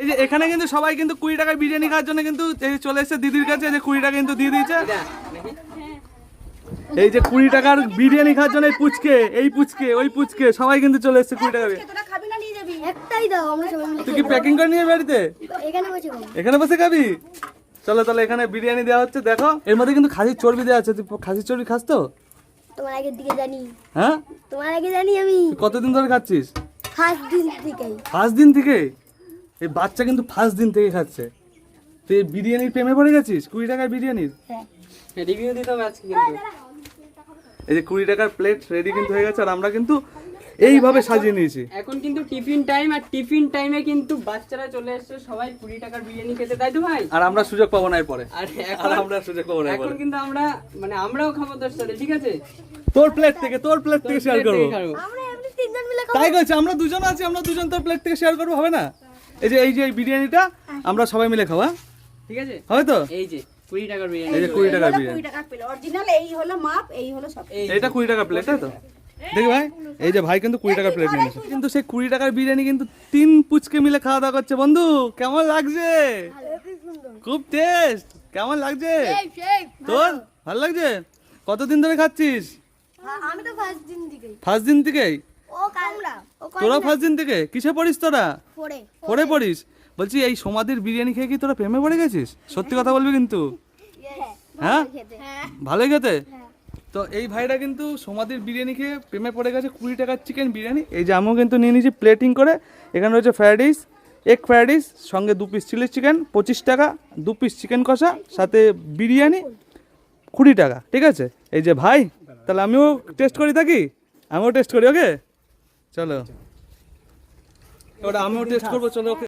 এই যে এখানে কিন্তু সবাই কিন্তু কুড়ি টাকায় বিরিয়ানি খাওয়ার জন্য কিন্তু চলে এসেছে দিদির কাছে যে কুড়ি টাকা কিন্তু দিয়ে দিয়েছে। এই যে কুড়ি টাকার বিরিয়ানি খাওয়ার জন্য এই পুচকে এই পুচকে ওই পুচকে সবাই কিন্তু চলে এসেছে কুড়ি টাকা দিয়ে। তোরা খাবি না নিয়ে যাবি। একটাই দাও আমরা সবাই মিলে তুই কি প্যাকিং করে নিয়ে বাড়িতে? এখানে বসে খাব। এখানে বসে খাবি? চলো তাহলে এখানে বিরিয়ানি দেওয়া হচ্ছে দেখো। এর মধ্যে কিন্তু খাসির চর্বি দেওয়া আছে তুই খাসির চর্বি খাস তো? তোমার আগের দিকে জানি। হ্যাঁ? তোমার আগে জানি আমি। কতদিন ধরে খাচ্ছিস? ফার্স্ট দিন থেকেই। ফার্স্ট দিন থেকে এই বাচ্চা কিন্তু ফার্স্ট দিন থেকে খাচ্ছে। তুই বিরিয়ানির প্রেমে পড়ে গেছিস? কুড়ি টাকার বিরিয়ানির? হ্যাঁ। রিভিউ দিতে আজকে কিন্তু। এই যে কুড়ি টাকার প্লেট রেডি কিন্তু হয়ে গেছে আর আমরা কিন্তু এইভাবে সাজিয়ে নিয়েছি। এখন কিন্তু টিফিন টাইম আর টিফিন টাইমে কিন্তু বাচ্চারা চলে এসছে সবাই কুড়ি টাকার বিরিয়ানি খেতে তাই তো ভাই? আর আমরা সুযোগ পাবো না এরপরে। আর আর এখন আমরা সুযোগ পাবো না এখন কিন্তু আমরা মানে আমরাও খাব তোর সাথে ঠিক আছে? তোর প্লেট থেকে তোর প্লেট থেকে শেয়ার করব আমরা এমনি তিনজন মিলে খাব তাই কইছে আমরা দুজন আছি আমরা দুজন তোর প্লেট থেকে শেয়ার করব হবে না? এই যে এই যে এই বিরিয়ানিটা আমরা সবাই মিলে খাওয়া ঠিক আছে? হবে তো? এই যে কুড়ি টাকার বিরিয়ানি। এই যে কুড়ি টাকার বিরিয়ানি। অরিজিনাল এই হলো মাপ এই হলো সব। এইটা কুড়ি টাকার প্লেট তাই তো? দেখি ভাই এই যে ভাই কিন্তু কুড়ি টাকার প্লেট নিয়েছে। কিন্তু সেই কুড়ি টাকার বিরিয়ানি কিন্তু তিন পুচকে মিলে খাওয়া দাওয়া করছে বন্ধু। কেমন লাগছে? খুব টেস্ট কেমন লাগছে? তোর? ভালো লাগছে? কতদিন ধরে খাচ্ছিস? আমি তো ফার্স্ট দিন থেকেই। ফার্স্ট দিন থেকেই? তোরা ফার্স্ট দিন থেকে? কিসে পড়িস তোরা? পড়ে পড়ে পড়িস? বলছি এই সমাধির বিরিয়ানি খেয়ে কি তোরা প্রেমে পড়ে গেছিস? সত্যি কথা বলবি কিন্তু। হ্যাঁ খেতে। ভালোই খেতে? তো এই ভাইটা কিন্তু সমাধির বিরিয়ানি খেয়ে প্রেমে পড়ে গেছে কুড়ি টাকার চিকেন বিরিয়ানি। এই যে আমিও কিন্তু নিয়ে নিয়েছি প্লেটিং করে। এখানে রয়েছে fried rice egg fried rice সঙ্গে দু পিস চিলি চিকেন পঁচিশ টাকা দু পিস চিকেন কষা সাথে বিরিয়ানি কুড়ি টাকা ঠিক আছে? এই যে ভাই তাহলে আমিও টেস্ট করি থাকি? আমিও টেস্ট করি ওকে চলো। ওটা আমিও টেস্ট করব চলো